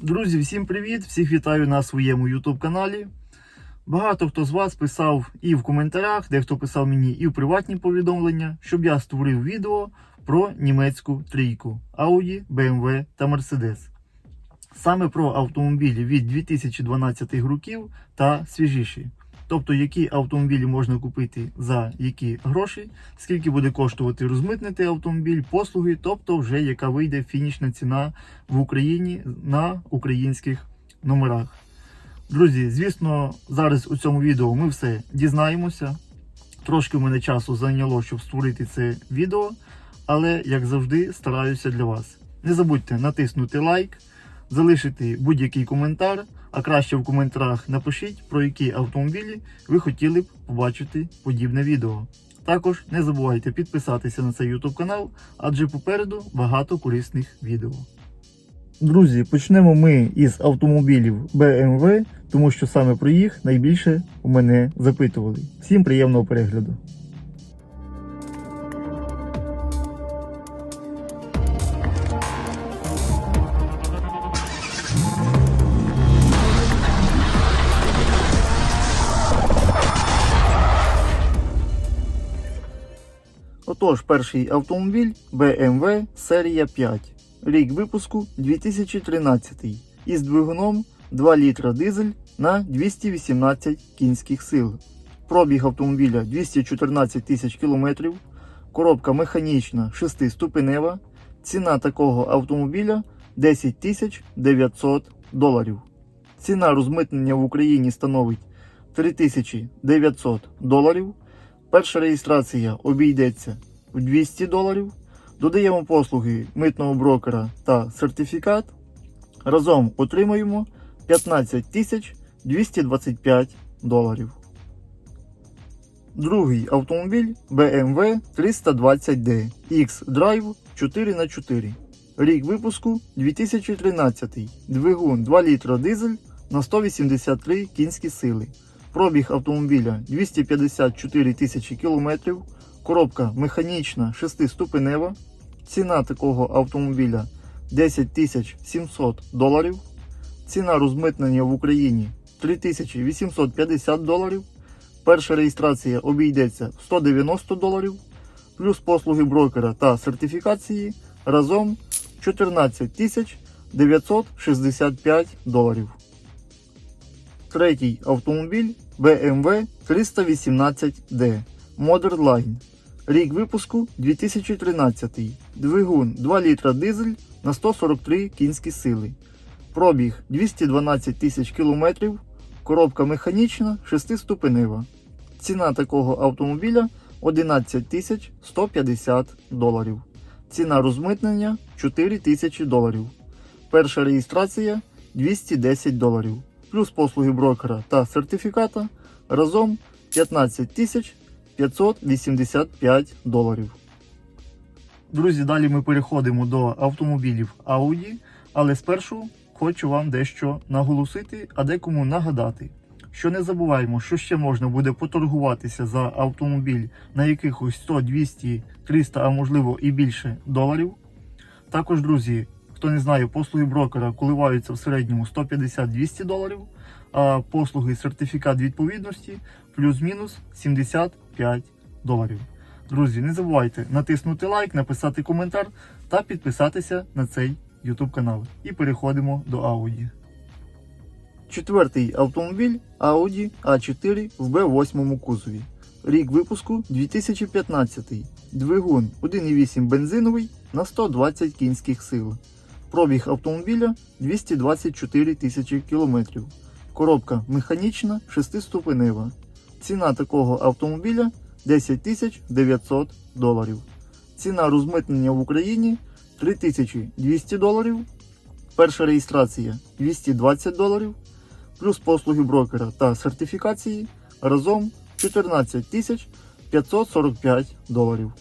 Друзі, всім привіт! Всіх вітаю на своєму YouTube каналі. Багато хто з вас писав і в коментарях, дехто писав мені і в приватні повідомлення, щоб я створив відео про німецьку трійку Audi, BMW та Mercedes. Саме про автомобілі від 2012 років та свіжіші. Тобто, які автомобілі можна купити за які гроші, скільки буде коштувати розмитнити автомобіль, послуги, тобто вже яка вийде фінішна ціна в Україні на українських номерах. Друзі, звісно, зараз у цьому відео ми все дізнаємося. Трошки в мене часу зайняло, щоб створити це відео, але як завжди стараюся для вас. Не забудьте натиснути лайк, залишити будь-який коментар, а краще в коментарях напишіть, про які автомобілі ви хотіли б побачити подібне відео. Також не забувайте підписатися на цей YouTube канал, адже попереду багато корисних відео. Друзі, почнемо ми із автомобілів BMW, тому що саме про їх найбільше у мене запитували. Всім приємного перегляду. Отож, перший автомобіль BMW серія 5. Рік випуску 2013 із двигуном 2 літра дизель на 218 кінських сил. Пробіг автомобіля 214 тисяч кілометрів. Коробка механічна 6-ступенева. Ціна такого автомобіля 10 тисяч 900 доларів. Ціна розмитнення в Україні становить 3900 доларів. Перша реєстрація обійдеться в 200 доларів. Додаємо послуги митного брокера та сертифікат. Разом отримаємо 15 225 доларів. Другий автомобіль BMW 320D X-Drive 4х4. Рік випуску 2013. Двигун 2 літра дизель на 183 кінські сили. Пробіг автомобіля 254 тисячі кілометрів. Коробка механічна 6-ступенева. Ціна такого автомобіля 10 тисяч 700 доларів. Ціна розмитнення в Україні 3850 доларів. Перша реєстрація обійдеться в 190 доларів. Плюс послуги брокера та сертифікації разом 14 965 доларів. Третій автомобіль BMW 318D Modern Line. Рік випуску 2013. Двигун 2 літра дизель на 143 кінські сили. Пробіг 212 тисяч кілометрів. Коробка механічна 6-ступенева. Ціна такого автомобіля 11 тисяч 150 доларів. Ціна розмитнення 4 тисячі доларів. Перша реєстрація 210 доларів. Плюс послуги брокера та сертифіката разом 15 тисяч 585 доларів. Друзі, далі ми переходимо до автомобілів Audi, але спершу хочу вам дещо наголосити, а декому нагадати, що не забуваємо, що ще можна буде поторгуватися за автомобіль на якихось 100, 200, 300, а можливо і більше доларів. Також, друзі, хто не знає, послуги брокера коливаються в середньому 150-200 доларів, а послуги сертифікат відповідності плюс-мінус 75 доларів. Друзі, не забувайте натиснути лайк, написати коментар та підписатися на цей YouTube канал. І переходимо до Audi. Четвертий автомобіль Audi A4 в B8 кузові. Рік випуску 2015. Двигун 1,8 бензиновий на 120 кінських сил. Пробіг автомобіля 224 тисячі кілометрів. Коробка механічна 6-ступенева. Ціна такого автомобіля 10 тисяч 900 доларів. Ціна розмитнення в Україні 3200 доларів. Перша реєстрація 220 доларів. Плюс послуги брокера та сертифікації разом 14 545 доларів.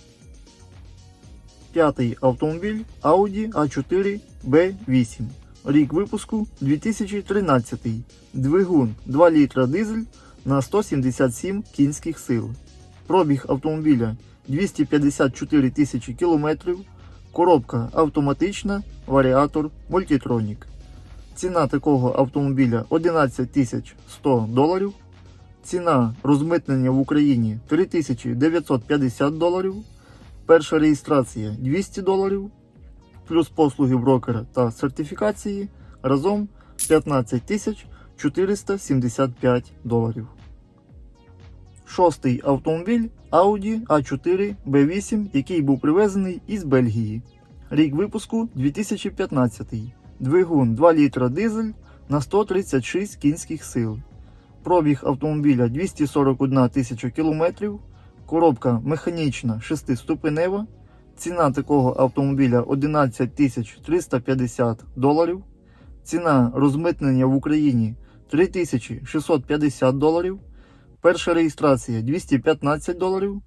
П'ятий автомобіль Audi A4 B8. Рік випуску 2013. Двигун 2 літра дизель на 177 кінських сил. Пробіг автомобіля 254 тисячі кілометрів. Коробка автоматична, варіатор Multitronic. Ціна такого автомобіля 11 тисяч 100 доларів. Ціна розмитнення в Україні 3950 доларів. Перша реєстрація 200 доларів. Плюс послуги брокера та сертифікації разом 15 тисяч 475 доларів. Шостий автомобіль Audi A4 B8, який був привезений із Бельгії. Рік випуску 2015. Двигун 2 літра дизель на 136 кінських сил. Пробіг автомобіля 241 тисяча кілометрів. Коробка механічна 6-ступенева. Ціна такого автомобіля 11 тисяч 350 доларів. Ціна розмитнення в Україні 3650 доларів. Перша реєстрація 215 доларів.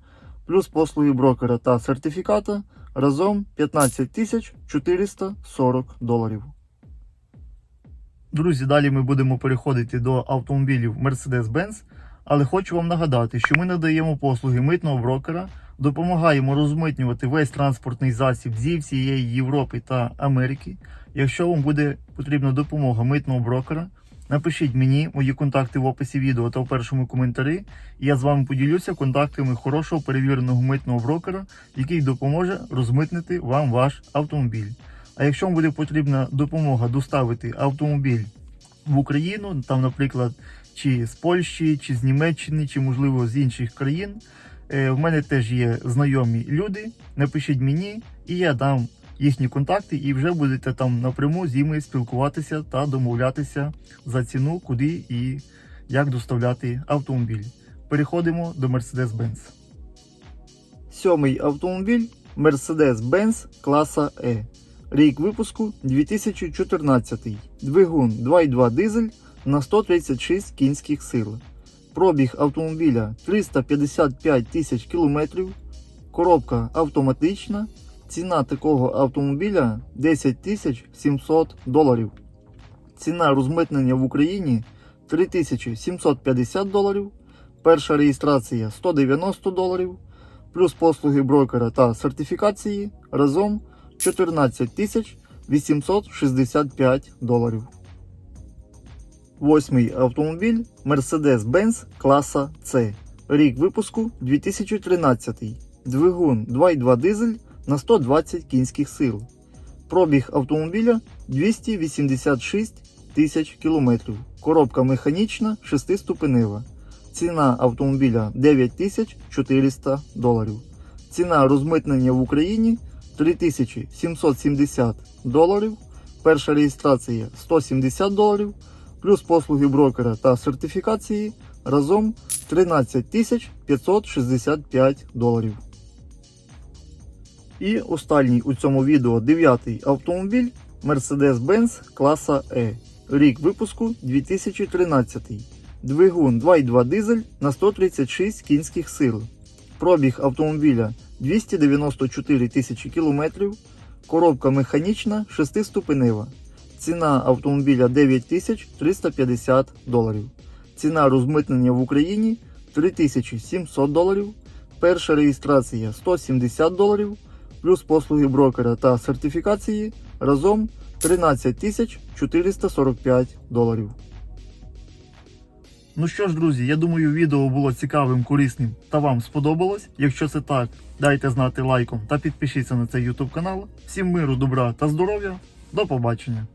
Плюс послуги брокера та сертифіката разом 15 тисяч 440 доларів. Друзі, далі ми будемо переходити до автомобілів Mercedes-Benz, але хочу вам нагадати, що ми надаємо послуги митного брокера, допомагаємо розмитнювати весь транспортний засіб зі всієї Європи та Америки. Якщо вам буде потрібна допомога митного брокера, напишіть мені мої контакти в описі відео та в першому коментарі, і я з вами поділюся контактами хорошого перевіреного митного брокера, який допоможе розмитнити вам ваш автомобіль. А якщо вам буде потрібна допомога доставити автомобіль в Україну, там, наприклад, чи з Польщі, чи з Німеччини, чи можливо з інших країн, е, в мене теж є знайомі люди. Напишіть мені, і я дам їхні контакти, і вже будете там напряму з ними спілкуватися та домовлятися за ціну, куди і як доставляти автомобіль. Переходимо до Mercedes-Benz. Сьомий автомобіль Mercedes-Benz класа E. Рік випуску 2014. Двигун 2.2 дизель на 136 кінських сил. Пробіг автомобіля 355 тисяч кілометрів. Коробка автоматична. Ціна такого автомобіля 10 700 доларів. Ціна розмитнення в Україні 3750 доларів. Перша реєстрація 190 доларів. Плюс послуги брокера та сертифікації разом 14 865 доларів. Восьмий автомобіль Mercedes-Benz класа C. Рік випуску 2013. Двигун 2.2 дизель на 120 кінських сил. Пробіг автомобіля 286 тисяч кілометрів. Коробка механічна 6-ступенева. Ціна автомобіля 9400 доларів. Ціна розмитнення в Україні 3770 доларів. Перша реєстрація 170 доларів. Плюс послуги брокера та сертифікації разом 13 565 доларів. І останній у цьому відео дев'ятий автомобіль Mercedes-Benz класа E. Рік випуску 2013. Двигун 2.2 дизель на 136 кінських сил. Пробіг автомобіля 294 тисячі кілометрів. Коробка механічна 6-ступенева. Ціна автомобіля 9350 доларів. Ціна розмитнення в Україні 3700 доларів. Перша реєстрація 170 доларів. Плюс послуги брокера та сертифікації разом 13 445 доларів. Ну що ж, друзі, я думаю, відео було цікавим, корисним та вам сподобалось. Якщо це так, дайте знати лайком та підпишіться на цей YouTube канал. Всім миру, добра та здоров'я. До побачення!